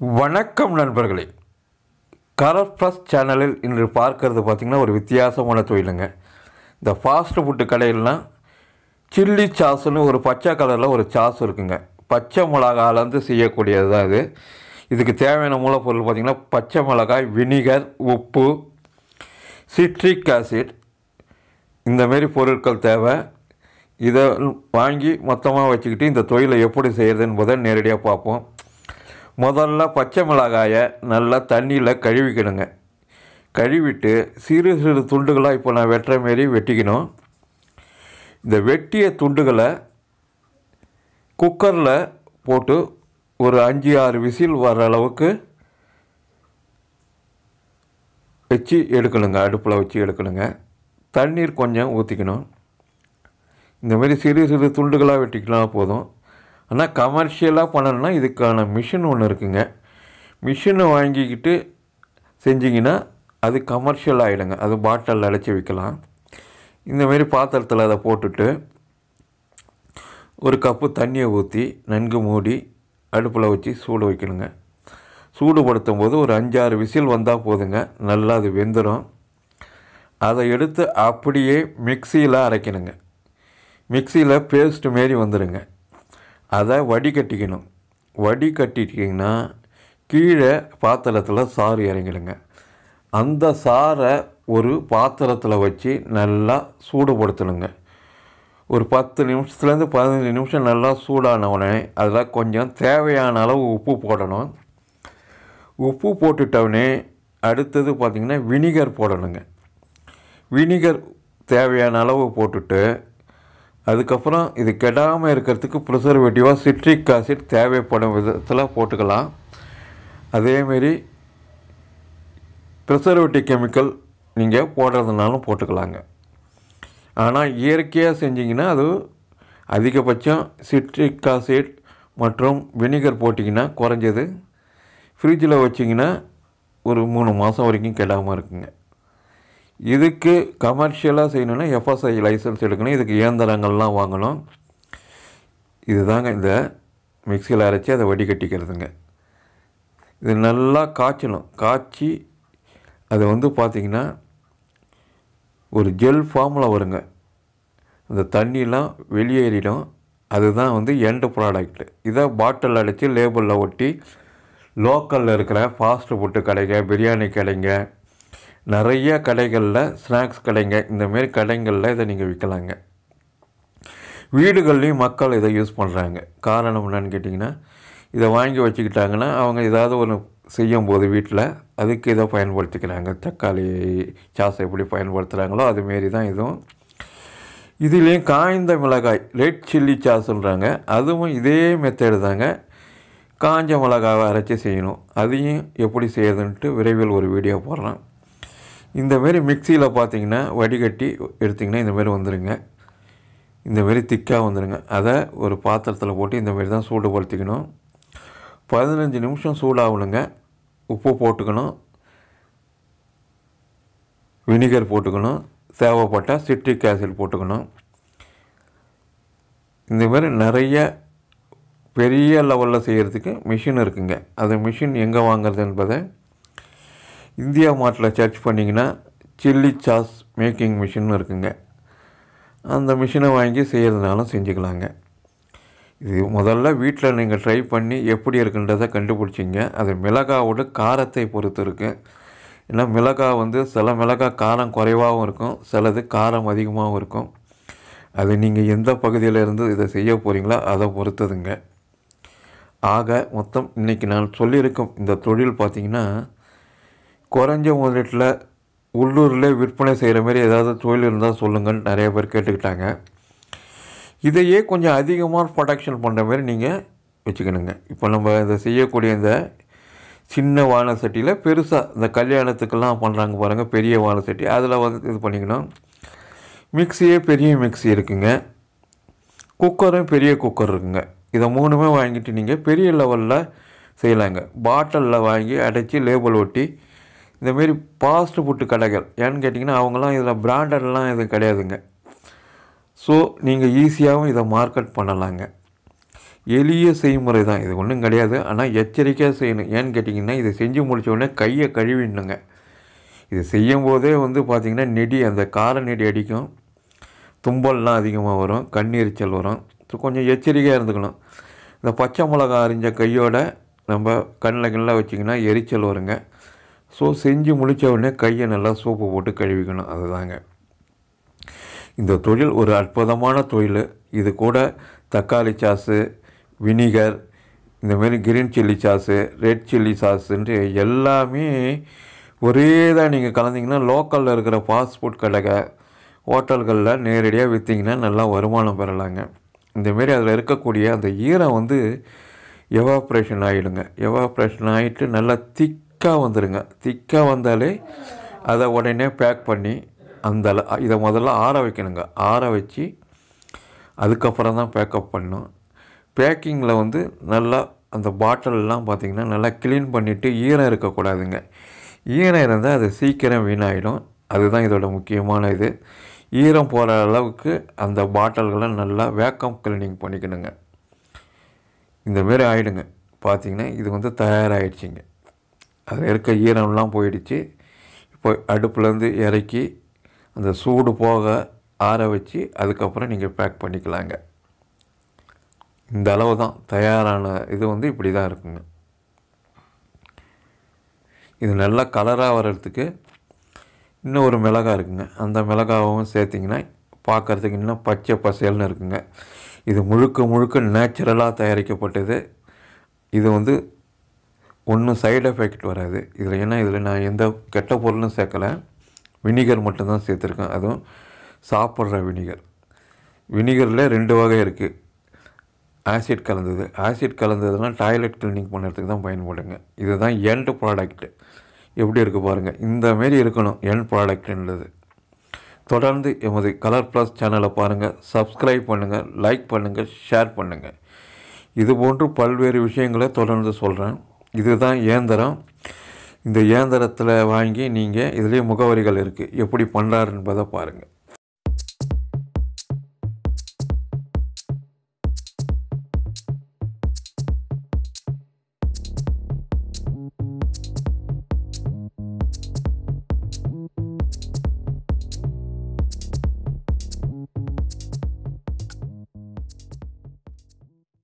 வணக்கம் நண்பர்களே. Colour plus சேனலில் இன்று பார்க்கறது பார்த்திங்கன்னா ஒரு வித்தியாசமான தொழிலுங்க. இந்த ஃபாஸ்ட் ஃபுட்டு கடையிலலாம் சில்லி சாஸ்னு ஒரு பச்சை கலரில் ஒரு சாஸ் இருக்குங்க. பச்சை மிளகாலேருந்து செய்யக்கூடியது தான் இது. இதுக்கு தேவையான மூலப்பொருள் பார்த்திங்கன்னா பச்சை மிளகாய் வினிகர் உப்பு சிட்ரிக் ஆசிட் இந்தமாரி பொருட்கள் தேவை. இதை வாங்கி மொத்தமாக வச்சுக்கிட்டு இந்த தொழிலை எப்படி செய்கிறது என்பதை நேரடியாக பார்ப்போம். முதல்ல பச்சை மிளகாயை நல்லா தண்ணியில் கழுவிக்கணுங்க கழுவிட்டு சிறு சிறு துண்டுகளாக இப்போ நான் வெட்டுற மாரி வெட்டிக்கணும். இந்த வெட்டிய துண்டுகளை குக்கரில் போட்டு ஒரு அஞ்சு ஆறு விசில் வர அளவுக்கு வச்சு எடுக்கணுங்க. அடுப்பில் வச்சு எடுக்கணுங்க. தண்ணீர் கொஞ்சம் ஊற்றிக்கணும் இந்த மாதிரி சிறு சிறு துண்டுகளாக வெட்டிக்கலாம் போதும். ஆனால் கமர்ஷியலாக பண்ணணும்னா இதுக்கான மிஷின் ஒன்று இருக்குங்க. மிஷினை வாங்கிக்கிட்டு செஞ்சிங்கன்னா அது கமர்ஷியல் ஆகிடுங்க அது பாட்டிலில் அடைச்சி வைக்கலாம். இந்தமாரி பாத்திரத்தில் அதை போட்டுட்டு ஒரு கப்பு தண்ணியை ஊற்றி நன்கு மூடி அடுப்பில் வச்சு சூடு வைக்கணுங்க. சூடுபடுத்தும் போது ஒரு அஞ்சாறு விசில் வந்தால் போதுங்க. நல்லா அது வெந்துடும் அதை எடுத்து அப்படியே மிக்சியில் அரைக்கணுங்க. மிக்சியில் பேஸ்ட் மாரி வந்துடுங்க அதை வடிகட்டிக்கணும். வடிகட்டிட்டிங்கன்னா கீழே பாத்திரத்தில் சாறு இறங்கிடுங்க. அந்த சாரை ஒரு பாத்திரத்தில் வச்சு நல்லா சூடுபடுத்தணுங்க. ஒரு பத்து நிமிஷத்துலேருந்து பதினஞ்சு நிமிஷம் நல்லா சூடான உடனே அதில் கொஞ்சம் தேவையான அளவு உப்பு போடணும். உப்பு போட்டுட்டவுடனே அடுத்தது பார்த்திங்கன்னா வினிகர் போடணுங்க. வினிகர் தேவையான அளவு போட்டுட்டு அதுக்கப்புறம் இது கெடாமல் இருக்கிறதுக்கு ப்ரிசர்வேட்டிவாக சிட்ரிக் ஆசிட் தேவைப்படும் விதத்தில் போட்டுக்கலாம். அதேமாரி ப்ரிசர்வேட்டிவ் கெமிக்கல் நீங்கள் போடுறதுனாலும் போட்டுக்கலாங்க. ஆனால் இயற்கையாக செஞ்சிங்கன்னா அது அதிகபட்சம் சிட்ரிக் ஆசிட் மற்றும் வினிகர் போட்டிங்கன்னா குறைஞ்சது. ஃப்ரிட்ஜில் வச்சிங்கன்னா ஒரு மூணு மாதம் வரைக்கும் கெடாமல் இருக்குங்க. இதுக்கு கமர்ஷியலாக செய்யணுன்னா எஃப்எஸ்ஐ லைசன்ஸ் எடுக்கணும். இதுக்கு இயந்திரங்கள்லாம் வாங்கணும். இதுதாங்க இந்த மிக்சியில் அரைச்சி அதை வடிகட்டிக்கிறதுங்க. இது நல்லா காய்ச்சணும். காய்ச்சி அதை வந்து பார்த்திங்கன்னா ஒரு ஜெல் ஃபார்மில் வருங்க. அந்த தண்ணியெலாம் வெளியேறிடும். அதுதான் வந்து எண்டு ப்ராடக்ட்டு இதை பாட்டில் அடித்து லேபிளில் ஒட்டி லோக்கலில் இருக்கிற ஃபாஸ்ட் ஃபுட்டு கடைங்க பிரியாணி கடைங்க நிறைய கடைகளில் ஸ்நாக்ஸ் கடைங்க இந்தமாரி கடைங்களில் இதை நீங்கள் விற்கலாங்க வீடுகள்லேயும் மக்கள் இதை யூஸ் பண்ணுறாங்க காரணம் என்னன்னு கேட்டிங்கன்னா இதை வாங்கி வச்சுக்கிட்டாங்கன்னா அவங்க ஏதாவது ஒன்று செய்யும்போது வீட்டில் அதுக்கு இதை பயன்படுத்திக்கிறாங்க. தக்காளி சாஸை எப்படி பயன்படுத்துகிறாங்களோ அதுமாரி தான் இதுவும். இதுலேயும் காய்ந்த மிளகாய் ரெட் சில்லி சாஸ்ன்றாங்க அதுவும் இதே மெத்தேடு தாங்க. காஞ்ச மிளகாவை அரைச்சி செய்யணும். அதையும் எப்படி செய்யறதுன்ட்டு விரைவில் ஒரு வீடியோ போடுறேன் இந்தமாரி மிக்சியில் பார்த்தீங்கன்னா வடிகட்டி எடுத்திங்கன்னா இந்தமாரி வந்துடுங்க இந்தமாரி திக்காக வந்துடுங்க அதை ஒரு பாத்திரத்தில் போட்டு இந்தமாரி தான் சூடுபடுத்திக்கணும் பதினஞ்சு நிமிஷம் சூடாகணுங்க. உப்பு போட்டுக்கணும். வினிகர் போட்டுக்கணும். தேவைப்பட்டால் சிட்ரிக் ஆசிட் போட்டுக்கணும். இந்தமாரி நிறைய பெரிய லெவலில் செய்கிறதுக்கு மிஷின் இருக்குங்க. அது மிஷின் எங்கே வாங்குறது என்பதை இந்தியா மார்ட்டில் சர்ச் பண்ணிங்கன்னா சில்லி சாஸ் மேக்கிங் மிஷின் இருக்குங்க. அந்த மிஷினை வாங்கி செய்கிறதுனாலும் செஞ்சுக்கலாங்க. இது முதல்ல வீட்டில் நீங்கள் ட்ரை பண்ணி எப்படி இருக்குன்றதை கண்டுபிடிச்சிங்க. அது மிளகாவோட காரத்தை பொறுத்து இருக்குது ஏன்னா மிளகாய் வந்து சில மிளகாய் காரம் குறைவாகவும் இருக்கும் சிலது காரம் அதிகமாகவும் இருக்கும். அது நீங்கள் எந்த பகுதியில் இருந்து இதை செய்ய போகிறீங்களோ அதை பொறுத்ததுங்க. ஆக மொத்தம் இன்றைக்கி நான் சொல்லியிருக்கும் இந்த தொழில் பார்த்திங்கன்னா குறைஞ்ச முதலீட்டில் உள்ளூரில் விற்பனை செய்கிற மாதிரி ஏதாவது தொழில் இருந்தால் சொல்லுங்கன்னு நிறைய பேர் கேட்டுக்கிட்டாங்க. இதையே கொஞ்சம் அதிகமாக ப்ரொடக்ஷன் பண்ணுற மாதிரி நீங்கள் வச்சுக்கணுங்க. இப்போ நம்ம இதை செய்யக்கூடிய இந்த சின்ன வாழை சட்டியில் பெருசாக இந்த கல்யாணத்துக்கெல்லாம் பண்ணுறாங்க பாருங்கள் பெரிய வாழை சட்டி. அதில் வந்து இது பண்ணிக்கணும். மிக்சியே பெரிய மிக்சி இருக்குங்க. குக்கரும் பெரிய குக்கர் இருக்குங்க. இதை மூணுமே வாங்கிட்டு நீங்கள் பெரிய லெவலில் செய்யலாங்க. பாட்டிலில் வாங்கி அடைச்சி லேபிள் ஒட்டி இந்தமாரி ஃபாஸ்ட் ஃபுட்டு கடைகள். ஏன்னு கேட்டிங்கன்னா அவங்களாம் இதில் பிராண்டட்லாம் எதுவும் கிடையாதுங்க. ஸோ நீங்கள் ஈஸியாகவும் இதை மார்க்கெட் பண்ணலாங்க. எளிய செய்முறை தான். இது ஒன்றும் கிடையாது. ஆனால் எச்சரிக்கையாக செய்யணும். ஏன்னு கேட்டிங்கன்னா இதை செஞ்சு முடித்த உடனே கையை கழுவிடணுங்க. இது செய்யும் போதே வந்து பார்த்திங்கன்னா நெடி அந்த கார நெடி அடிக்கும். தும்பல்லாம் அதிகமாக வரும். கண்ணீரிச்சல் வரும். ஸோ கொஞ்சம் எச்சரிக்கையாக இருந்துக்கணும். இந்த பச்சை மிளகா அரிஞ்ச கையோட நம்ம கண்ணில் கண்ணில் வச்சிங்கன்னா எரிச்சல் வருங்க. ஸோ செஞ்சு முடித்த உடனே கையை நல்லா சோப்பு போட்டு கழுவிக்கணும். அதுதாங்க. இந்த தொழில் ஒரு அற்புதமான தொழில். இது கூட தக்காளி சாஸு வினிகர் இந்தமாரி green chilli sauce red chilli சாஸுன்ட்டு எல்லாமே ஒரே தான் நீங்கள் கலந்தீங்கன்னா லோக்கலில் இருக்கிற ஃபாஸ்ட் ஃபுட் கடைக ஹோட்டல்களில் நேரடியாக விற்றீங்கன்னா நல்லா வருமானம் பெறலாங்க. இந்தமாரி அதில் இருக்கக்கூடிய அந்த ஈரம் வந்து எவாப்ரேஷன் ஆகிடுங்க எவாப்ரேஷன் ஆகிட்டு நல்லா திக் திக்காக வந்துடுங்க திக்காக வந்தாலே அதை உடனே பேக் பண்ணி அந்த இதை முதல்ல ஆற வைக்கணுங்க. ஆற வச்சு அதுக்கப்புறம் தான் பேக்கப் பண்ணணும். பேக்கிங்கில் வந்து நல்லா அந்த பாட்டிலெலாம் பார்த்திங்கன்னா நல்லா க்ளீன் பண்ணிவிட்டு ஈரம் இருக்கக்கூடாதுங்க. ஈரம் இருந்தால் அது சீக்கிரம் வீணாயிடும். அதுதான் இதோட முக்கியமான இது. ஈரம் போகிற அளவுக்கு அந்த பாட்டில்களை நல்லா வேக்கம் க்ளீனிங் பண்ணிக்கணுங்க. இந்தமாரி ஆகிடுங்க பார்த்தீங்கன்னா இது வந்து தயாராகிடுச்சிங்க அதில் இருக்க ஈரம்லாம் போயிடுச்சு. இப்போ அடுப்புலேருந்து இறக்கி அந்த சூடு போக ஆற வச்சு அதுக்கப்புறம் நீங்கள் பேக் பண்ணிக்கலாங்க. இந்த அளவு தான் தயாரான இது வந்து இப்படி தான் இருக்குங்க. இது நல்லா கலராக வர்றதுக்கு இன்னும் ஒரு மிளகா இருக்குங்க. அந்த மிளகாவும் சேர்த்திங்கன்னா பார்க்குறதுக்கு இன்னும் பச்சை பசேல்னு இருக்குங்க. இது முழுக்க முழுக்க நேச்சுரலாக தயாரிக்கப்பட்டது. இது வந்து ஒன்றும் சைடு எஃபெக்ட் வராது. இதில் ஏன்னா இதில் நான் எந்த கெட்ட பொருளும் சேர்க்கலை. வினிகர் மட்டும்தான் சேர்த்துருக்கேன். அதுவும் சாப்பிட்ற வினிகர். வினிகரில் ரெண்டு வகை இருக்குது ஆசிட் கலந்தது. ஆசிட் கலந்ததுலாம் டாய்லெட் கிளீனிங் பண்ணுறதுக்கு தான் பயன்படுங்க. இதுதான் எண்ட் ப்ராடக்ட்டு எப்படி இருக்குது பாருங்கள் இந்த மாரி இருக்கணும் எண்ட் ப்ராடக்ட்ன்றது தொடர்ந்து எமது கலர் ப்ளஸ் சேனலை பாருங்கள் சப்ஸ்கிரைப் பண்ணுங்கள் லைக் பண்ணுங்கள் ஷேர் பண்ணுங்கள் இது போன்று பல்வேறு விஷயங்களை தொடர்ந்து சொல்கிறேன் இதுதான் இயந்திரம். இந்த இயந்திரத்தில் வாங்கி நீங்கள் இதுலேயே முகவரிகள் இருக்குது எப்படி பண்ணுறாரு என்பதை பாருங்கள்